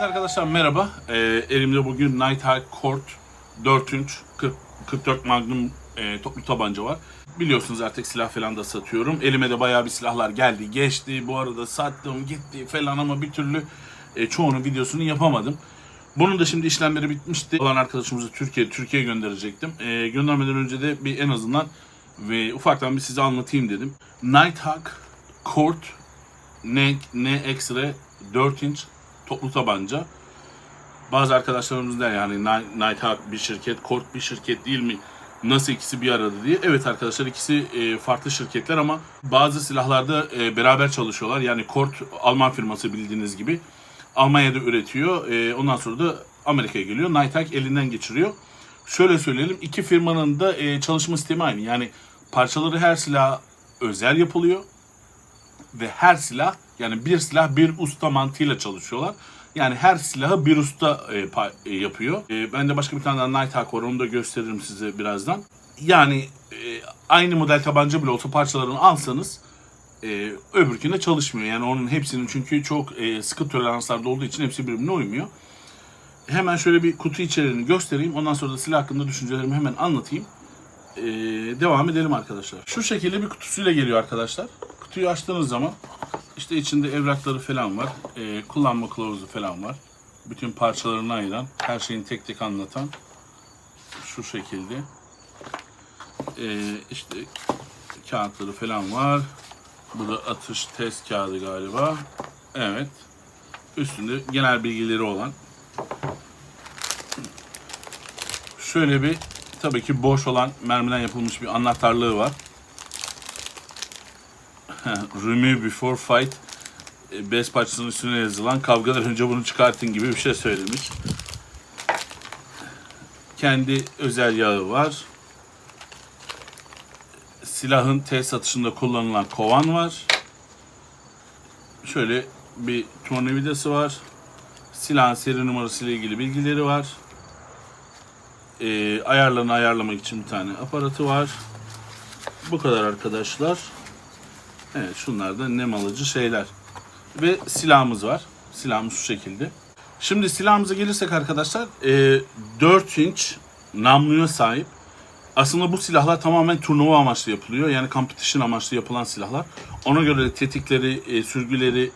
Evet arkadaşlar merhaba. Ee, elimde bugün Nighthawk Court 4 inç 40, 44 Magnum e, toplu tabanca var. Biliyorsunuz artık silah falan da satıyorum. Elime de bayağı bir silahlar geldi, geçti. Bu arada sattım, gitti falan ama bir türlü e, çoğunun videosunu yapamadım. Bunun da şimdi işlemleri bitmişti. Olan arkadaşımızı Türkiye Türkiye'ye gönderecektim. E, göndermeden önce de bir en azından ve ufaktan bir size anlatayım dedim. Nighthawk Court ne, ne ekstra 4 inç toplu tabanca. Bazı arkadaşlarımız der yani Night- Nighthawk bir şirket, Court bir şirket değil mi? Nasıl ikisi bir arada diye. Evet arkadaşlar ikisi e, farklı şirketler ama bazı silahlarda e, beraber çalışıyorlar. Yani Court Alman firması bildiğiniz gibi. Almanya'da üretiyor. E, ondan sonra da Amerika'ya geliyor. Nighthawk elinden geçiriyor. Şöyle söyleyelim iki firmanın da çalışma sistemi aynı. Yani parçaları her silah özel yapılıyor ve her silah yani bir silah bir usta mantığıyla çalışıyorlar. Yani her silahı bir usta e, e, yapıyor. E, ben de başka bir tane daha Nighthawk var onu da gösteririm size birazdan. Yani e, aynı model tabanca bile olsa parçalarını alsanız e, öbürkünde çalışmıyor. Yani onun hepsinin çünkü çok e, sıkı toleranslarda olduğu için hepsi birbirine uymuyor. Hemen şöyle bir kutu içeriğini göstereyim. Ondan sonra da silah hakkında düşüncelerimi hemen anlatayım. Ee, devam edelim arkadaşlar. Şu şekilde bir kutusuyla geliyor arkadaşlar. Kutuyu açtığınız zaman işte içinde evrakları falan var. Ee, kullanma kılavuzu falan var. Bütün parçalarını ayıran, her şeyini tek tek anlatan şu şekilde. Ee, işte kağıtları falan var. Bu da atış test kağıdı galiba. Evet. Üstünde genel bilgileri olan şöyle bir tabii ki boş olan mermiden yapılmış bir anahtarlığı var. Remove before fight e, bez parçasının üstüne yazılan kavgadan önce bunu çıkartın gibi bir şey söylemiş. Kendi özel yağı var. Silahın test atışında kullanılan kovan var. Şöyle bir tornavidası var. Silahın seri numarası ile ilgili bilgileri var e, ayarlarını ayarlamak için bir tane aparatı var. Bu kadar arkadaşlar. Evet şunlar da nem alıcı şeyler. Ve silahımız var. Silahımız şu şekilde. Şimdi silahımıza gelirsek arkadaşlar e, 4 inç namluya sahip. Aslında bu silahlar tamamen turnuva amaçlı yapılıyor. Yani competition amaçlı yapılan silahlar. Ona göre tetikleri, e, sürgüleri,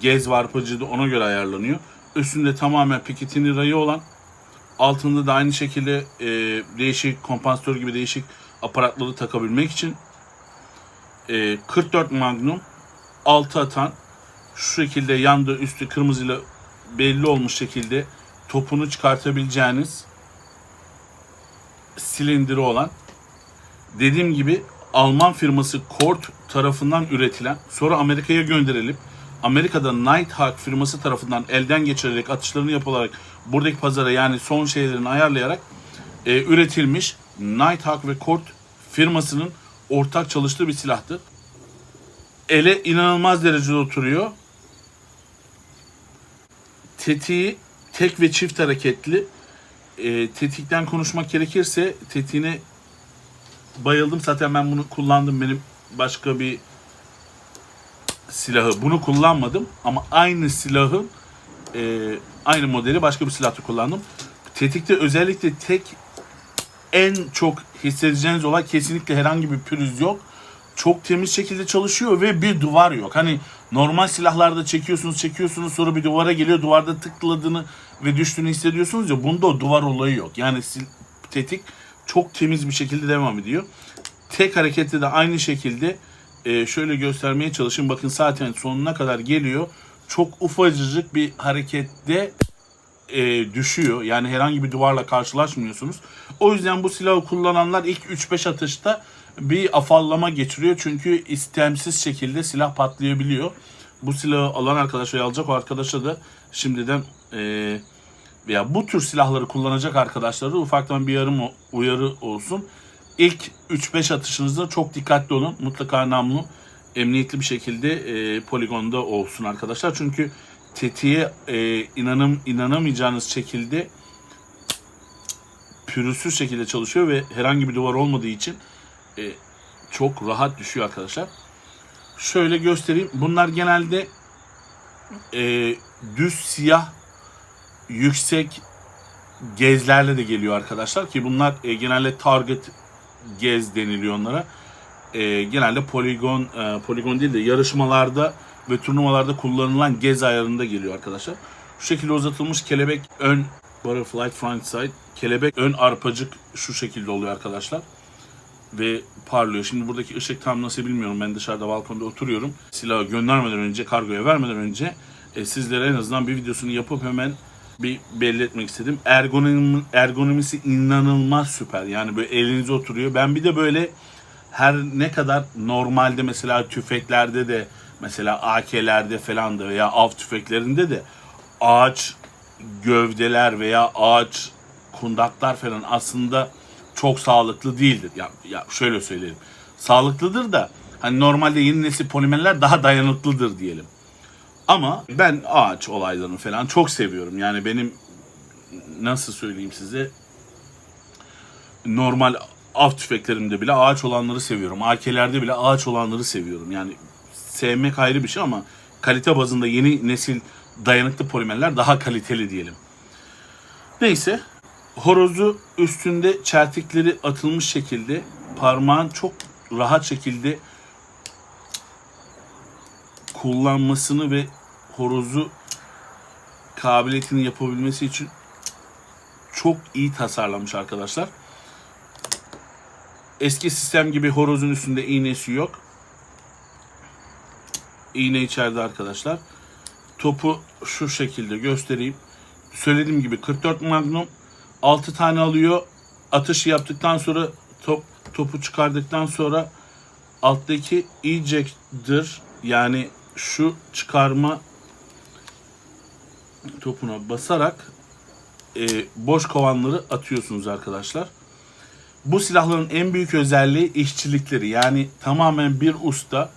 gez varpacı da ona göre ayarlanıyor. Üstünde tamamen piketini rayı olan Altında da aynı şekilde e, değişik kompansatör gibi değişik aparatları takabilmek için e, 44 Magnum 6 atan şu şekilde yandı üstü kırmızıyla belli olmuş şekilde topunu çıkartabileceğiniz silindiri olan dediğim gibi Alman firması Kort tarafından üretilen sonra Amerika'ya gönderilip Amerika'da Nighthawk firması tarafından elden geçirilerek atışlarını yapılarak buradaki pazara yani son şeylerini ayarlayarak e, üretilmiş Nighthawk ve Kort firmasının ortak çalıştığı bir silahtır. Ele inanılmaz derecede oturuyor. Tetiği tek ve çift hareketli. E, tetikten konuşmak gerekirse tetiğine bayıldım. Zaten ben bunu kullandım. Benim başka bir silahı bunu kullanmadım ama aynı silahın e, aynı modeli başka bir silahta kullandım. Tetikte özellikle tek en çok hissedeceğiniz olay kesinlikle herhangi bir pürüz yok. Çok temiz şekilde çalışıyor ve bir duvar yok. Hani normal silahlarda çekiyorsunuz çekiyorsunuz sonra bir duvara geliyor duvarda tıkladığını ve düştüğünü hissediyorsunuz ya bunda o duvar olayı yok. Yani tetik çok temiz bir şekilde devam ediyor. Tek harekette de aynı şekilde e, şöyle göstermeye çalışayım. Bakın zaten sonuna kadar geliyor. Çok ufacıcık bir harekette e, düşüyor. Yani herhangi bir duvarla karşılaşmıyorsunuz. O yüzden bu silahı kullananlar ilk 3-5 atışta bir afallama geçiriyor. Çünkü istemsiz şekilde silah patlayabiliyor. Bu silahı alan arkadaş ve alacak o arkadaşa da şimdiden e, veya bu tür silahları kullanacak arkadaşlara da ufaktan bir yarım uyarı olsun. İlk 3-5 atışınızda çok dikkatli olun. Mutlaka namlu emniyetli bir şekilde e, poligonda olsun arkadaşlar. Çünkü tetiğe e, inanım inanamayacağınız şekilde pürüzsüz şekilde çalışıyor ve herhangi bir duvar olmadığı için e, çok rahat düşüyor arkadaşlar. Şöyle göstereyim. Bunlar genelde e, düz siyah yüksek gezlerle de geliyor arkadaşlar ki bunlar e, genelde target gez deniliyor onlara. E, genelde poligon e, poligon değil de yarışmalarda ve turnuvalarda kullanılan gez ayarında geliyor arkadaşlar. Şu şekilde uzatılmış kelebek ön butterfly front side kelebek ön arpacık şu şekilde oluyor arkadaşlar ve parlıyor. Şimdi buradaki ışık tam nasıl bilmiyorum. Ben dışarıda balkonda oturuyorum. Silahı göndermeden önce, kargoya vermeden önce e, sizlere en azından bir videosunu yapıp hemen bir belli etmek istedim. Ergonomi, ergonomisi inanılmaz süper. Yani böyle elinize oturuyor. Ben bir de böyle her ne kadar normalde mesela tüfeklerde de mesela AK'lerde falan da veya av tüfeklerinde de ağaç gövdeler veya ağaç kundaklar falan aslında çok sağlıklı değildir. Ya, ya şöyle söyleyelim. Sağlıklıdır da hani normalde yeni nesil polimerler daha dayanıklıdır diyelim. Ama ben ağaç olaylarını falan çok seviyorum. Yani benim nasıl söyleyeyim size normal av tüfeklerimde bile ağaç olanları seviyorum. AK'lerde bile ağaç olanları seviyorum. Yani sevmek ayrı bir şey ama kalite bazında yeni nesil dayanıklı polimerler daha kaliteli diyelim. Neyse horozu üstünde çeltikleri atılmış şekilde parmağın çok rahat şekilde kullanmasını ve horozu kabiliyetini yapabilmesi için çok iyi tasarlanmış arkadaşlar. Eski sistem gibi horozun üstünde iğnesi yok. İğne içeride arkadaşlar. Topu şu şekilde göstereyim. Söylediğim gibi 44 Magnum 6 tane alıyor. Atışı yaptıktan sonra top topu çıkardıktan sonra alttaki ejector yani şu çıkarma topuna basarak e, boş kovanları atıyorsunuz arkadaşlar. Bu silahların en büyük özelliği işçilikleri. Yani tamamen bir usta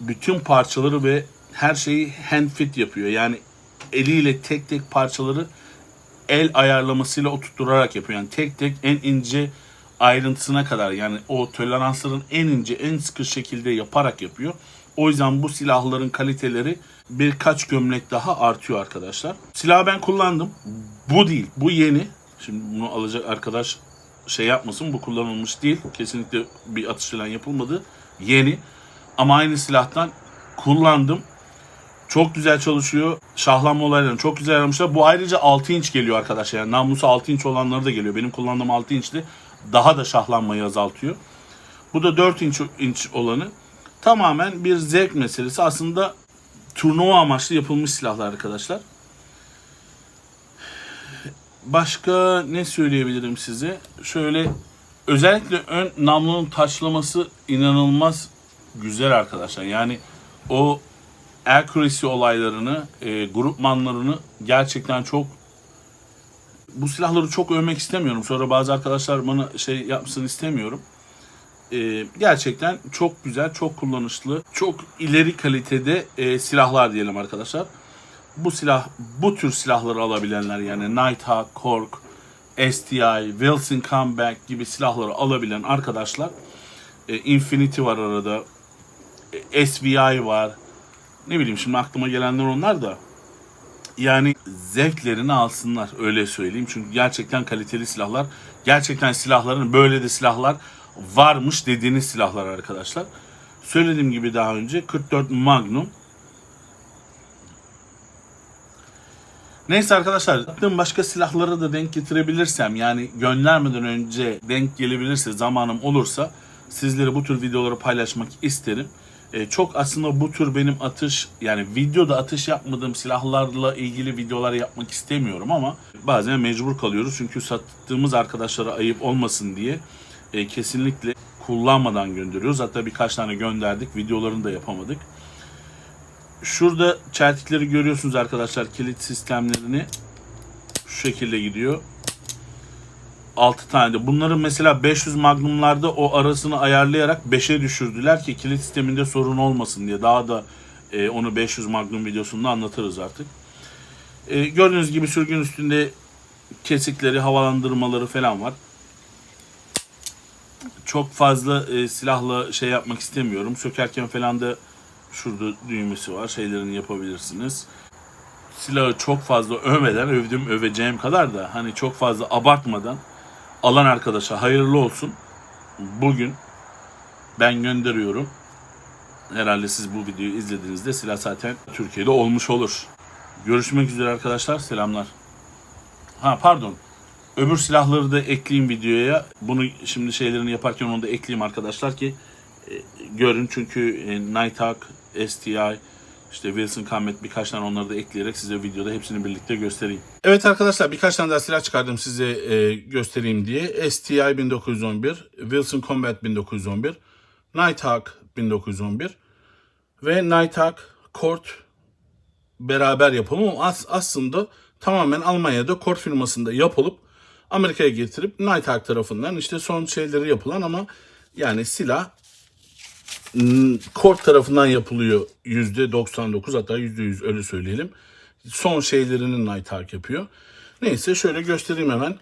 bütün parçaları ve her şeyi hand fit yapıyor. Yani eliyle tek tek parçaları el ayarlamasıyla oturtturarak yapıyor. Yani tek tek en ince ayrıntısına kadar yani o toleransların en ince en sıkı şekilde yaparak yapıyor. O yüzden bu silahların kaliteleri birkaç gömlek daha artıyor arkadaşlar. Silahı ben kullandım. Bu değil. Bu yeni. Şimdi bunu alacak arkadaş şey yapmasın. Bu kullanılmış değil. Kesinlikle bir atış falan yapılmadı. Yeni. Ama aynı silahtan kullandım. Çok güzel çalışıyor. Şahlanma olaylarını çok güzel yapmışlar. Bu ayrıca 6 inç geliyor arkadaşlar. Yani namlusu 6 inç olanları da geliyor. Benim kullandığım 6 inçli daha da şahlanmayı azaltıyor. Bu da 4 inç, inç olanı. Tamamen bir zevk meselesi. Aslında turnuva amaçlı yapılmış silahlar arkadaşlar. Başka ne söyleyebilirim size? Şöyle özellikle ön namlunun taçlaması inanılmaz güzel arkadaşlar. Yani o accuracy olaylarını, e, grupmanlarını gerçekten çok bu silahları çok övmek istemiyorum. Sonra bazı arkadaşlar bana şey yapsın istemiyorum. E, gerçekten çok güzel, çok kullanışlı, çok ileri kalitede e, silahlar diyelim arkadaşlar. Bu silah, bu tür silahları alabilenler yani Nighthawk, Korg, STI, Wilson Comeback gibi silahları alabilen arkadaşlar e, Infinity var arada, SVI var, ne bileyim şimdi aklıma gelenler onlar da yani zevklerini alsınlar öyle söyleyeyim. Çünkü gerçekten kaliteli silahlar. Gerçekten silahların böyle de silahlar varmış dediğiniz silahlar arkadaşlar. Söylediğim gibi daha önce 44 Magnum. Neyse arkadaşlar yaptığım başka silahlara da denk getirebilirsem yani göndermeden önce denk gelebilirse zamanım olursa sizlere bu tür videoları paylaşmak isterim. E, çok aslında bu tür benim atış yani videoda atış yapmadığım silahlarla ilgili videolar yapmak istemiyorum ama bazen mecbur kalıyoruz çünkü sattığımız arkadaşlara ayıp olmasın diye e, kesinlikle kullanmadan gönderiyoruz. Hatta birkaç tane gönderdik videolarını da yapamadık. Şurada çeltikleri görüyorsunuz arkadaşlar kilit sistemlerini şu şekilde gidiyor. 6 tane de. Bunların mesela 500 magnumlarda o arasını ayarlayarak 5'e düşürdüler ki kilit sisteminde sorun olmasın diye. Daha da e, onu 500 magnum videosunda anlatırız artık. E, gördüğünüz gibi sürgün üstünde kesikleri, havalandırmaları falan var. Çok fazla e, silahla şey yapmak istemiyorum. Sökerken falan da şurada düğmesi var. Şeylerini yapabilirsiniz. silahı çok fazla övmeden övdüm öveceğim kadar da hani çok fazla abartmadan alan arkadaşa hayırlı olsun. Bugün ben gönderiyorum. Herhalde siz bu videoyu izlediğinizde silah zaten Türkiye'de olmuş olur. Görüşmek üzere arkadaşlar. Selamlar. Ha pardon. Öbür silahları da ekleyeyim videoya. Bunu şimdi şeylerini yaparken onu da ekleyeyim arkadaşlar ki e, görün çünkü e, Nighthawk, STI, işte Wilson Combat birkaç tane onları da ekleyerek size videoda hepsini birlikte göstereyim. Evet arkadaşlar birkaç tane daha silah çıkardım size e, göstereyim diye. STI 1911, Wilson Combat 1911, Nighthawk 1911 ve Nighthawk Court beraber yapımı as- aslında tamamen Almanya'da Kort firmasında yapılıp Amerika'ya getirip Nighthawk tarafından işte son şeyleri yapılan ama yani silah Kort tarafından yapılıyor %99 hatta %100 öyle söyleyelim. Son şeylerini Nighthawk yapıyor. Neyse şöyle göstereyim hemen.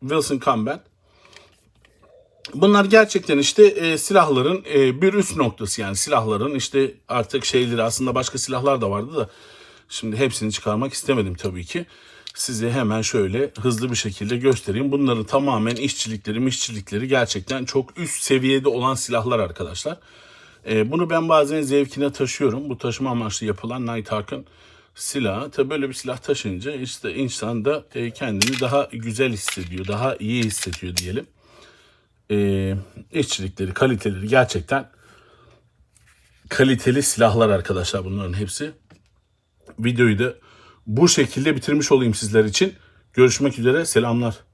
Wilson Combat. Bunlar gerçekten işte e, silahların e, bir üst noktası yani silahların işte artık şeyleri aslında başka silahlar da vardı da şimdi hepsini çıkarmak istemedim tabii ki. Size hemen şöyle hızlı bir şekilde göstereyim. Bunların tamamen işçilikleri, işçilikleri gerçekten çok üst seviyede olan silahlar arkadaşlar. E, bunu ben bazen zevkine taşıyorum. Bu taşıma amaçlı yapılan Nighthawk'ın silahı. Tabii böyle bir silah taşınca işte insan da e, kendini daha güzel hissediyor, daha iyi hissediyor diyelim e, işçilikleri, kaliteleri gerçekten kaliteli silahlar arkadaşlar bunların hepsi. Videoyu da bu şekilde bitirmiş olayım sizler için. Görüşmek üzere. Selamlar.